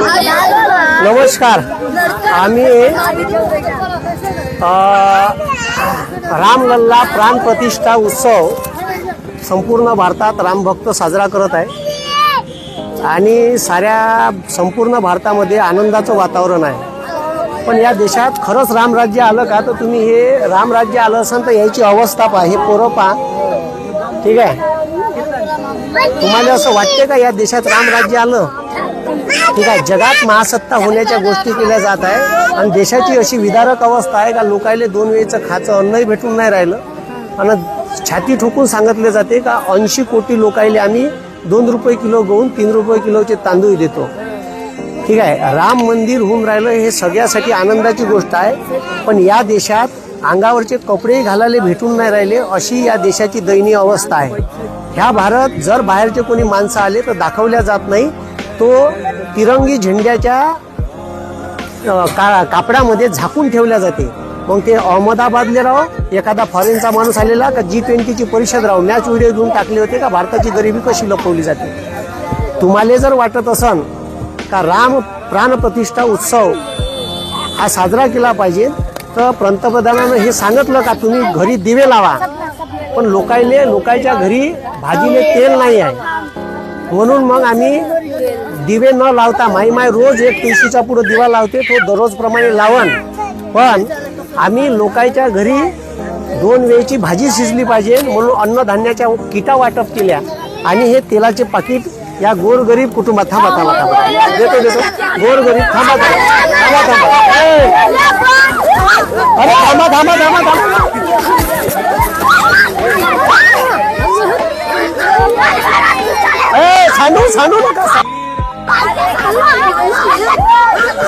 नमस्कार. आम्ही रामलल्ला प्राण प्रतिष्ठा उत्सव संपूर्ण भारतात रामभक्त साजरा करत आहे. आणि साऱ्या संपूर्ण भारतामध्ये आनंदाचं वातावरण आहे. पण या देशात खरंच रामराज्य आलं का? तर तुम्ही हे रामराज्य आलं असाल तर याची अवस्था पहा हे पोरं पहा. ठीक आहे? तुम्हाला असं वाटते का या देशात रामराज्य आलं? ठीक आहे जगात महासत्ता होण्याच्या गोष्टी केल्या जात आहे आणि देशाची अशी विदारक अवस्था आहे का लोकायले दोन वेळचं खाचं अन्नही भेटून नाही राहिलं? आणि छाती ठोकून सांगितले जाते का ऐंशी कोटी लोकायले आम्ही दोन रुपये किलो गहून तीन रुपये किलोचे तांदूळ देतो. ठीक आहे राम मंदिर होऊन राहिलं हे सगळ्यासाठी आनंदाची गोष्ट आहे पण या देशात अंगावरचे कपडे घालायला भेटून नाही राहिले अशी या देशाची दयनीय अवस्था आहे. ह्या भारत जर बाहेरचे कोणी माणसं आले तर दाखवल्या जात नाही तो तिरंगी झेंड्याच्या का कापडामध्ये झाकून ठेवल्या जाते. मग ते अहमदाबादले राहो एखादा फॉरेनचा माणूस आलेला का जी ट्वेंटीची परिषद राहो मॅच व्हिडिओ घेऊन टाकले होते का भारताची गरिबी कशी लपवली जाते? तुम्हाला जर वाटत असन का राम प्राणप्रतिष्ठा उत्सव हा साजरा केला पाहिजे तर पंतप्रधानानं हे सांगितलं का तुम्ही घरी दिवे लावा. पण लोकायले लोकांच्या घरी भाजीने तेल नाही आहे. म्हणून मग आम्ही दिवे न लावता माई माय रोज एक तुळशीचा पुढे दिवा लावते तो दररोज प्रमाणे लावण. पण आम्ही लोकांच्या घरी दोन वेळची भाजी शिजली पाहिजे म्हणून अन्नधान्याच्या किटा वाटप केल्या. आणि हे तेलाचे पाकिट या गोरगरीब कुटुंबात थांबा थांबा थांबा. देतो देतो. गोरगरीब थांबा थांबा. थांबा थांबा. अरे थांबा थांबा थांबा थांबा. ए सांडू सांडू नका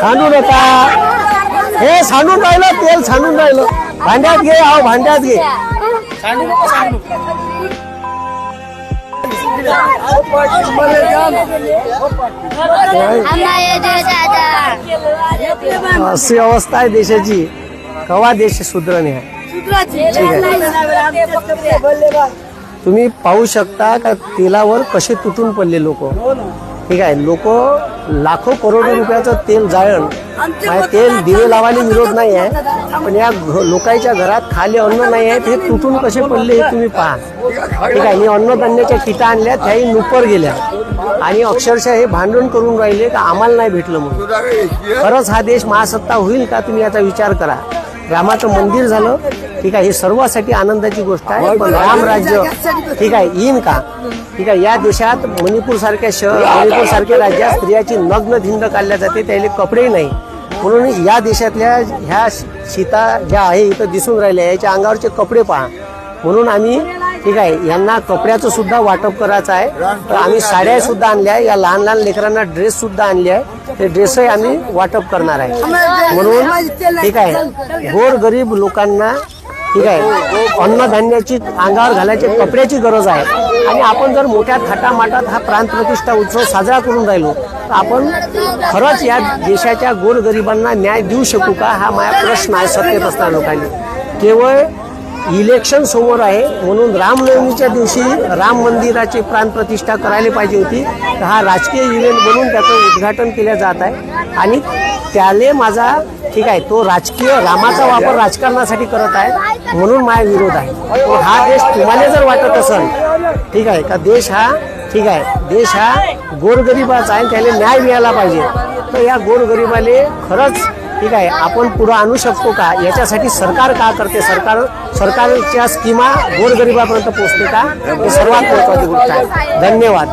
सांडू नका हे सांडून राहिलं तेल सांडून राहिलं. भांड्यात घे आहो भांड्यात घे. अशी अवस्था आहे देशाची. कवा देश सुधरणे आहे. तुम्ही पाहू शकता का तेलावर कसे तुटून पडले लोक? ठीक आहे. लोक लाखो करोडो रुपयाचं तेल जाळण म्हणजे तेल दिवे लावायला विरोध नाही आहे पण या लोकांच्या घरात खाली अन्न नाही आहे ते तुटून कसे पडले हे तुम्ही पहा. ठीक आहे मी अन्नधान्याच्या किटा आणल्या त्याही नुपर गेल्या. आणि अक्षरशः हे भांडण करून राहिले का आम्हाला नाही भेटलं म्हणून. खरंच हा देश महासत्ता होईल का तुम्ही याचा विचार करा. रामाचं मंदिर झालं. ठीक आहे ही सर्वांसाठी आनंदाची गोष्ट आहे. पण राम राज्य ठीक आहे येईन का? ठीक आहे या देशात मणिपूर सारख्या शहर मणिपूर सारख्या राज्यात स्त्रियाची नग्न धिंड काढल्या जाते. त्याला कपडे नाही. म्हणून या देशातल्या ह्या सीता ज्या आहे इथं दिसून राहिल्या याच्या अंगावरचे कपडे पहा. म्हणून आम्ही ठीक आहे यांना कपड्याचं सुद्धा वाटप करायचं आहे. तर आम्ही साड्या सुद्धा आणल्या या लहान लहान लेकरांना ड्रेस सुद्धा आणले आहे. हे ड्रेसही आम्ही वाटप करणार आहे. म्हणून ठीक आहे. गोर गरीब लोकांना ठीक आहे. अन्नधान्याची अंगावर घालायची कपड्याची गरज आहे. आणि आपण जर मोठ्या थाटामाटात हा प्रांत प्रतिष्ठा उत्सव साजरा करून राहिलो तर आपण खरंच या देशाच्या गोरगरिबांना न्याय देऊ शकू का? हा माझा प्रश्न आहे सत्तेत असणाऱ्या लोकांनी. केवळ इलेक्शन समोर आहे. म्हणून रामनवमीच्या दिवशी राम मंदिराची प्राणप्रतिष्ठा करायला पाहिजे होती. तर हा राजकीय इव्हेंट म्हणून त्याचं उद्घाटन केलं जात आहे. आणि त्याले माझा ठीक आहे तो राजकीय रामाचा वापर राजकारणासाठी करत आहे. म्हणून माझा विरोध आहे. हा देश तुम्हाला जर वाटत असेल ठीक आहे का देश हा ठीक आहे देश हा गोरगरिबाचा आहे त्याला न्याय मिळाला पाहिजे. तर या गोरगरिबाले खरंच ठीक आहे आपण पुढं आणू शकतो का याच्यासाठी सरकार का करते सरकार सरकारच्या स्कीमा गोरगरिबापर्यंत पोहोचते का हे सर्वात महत्वाची गोष्ट आहे धन्यवाद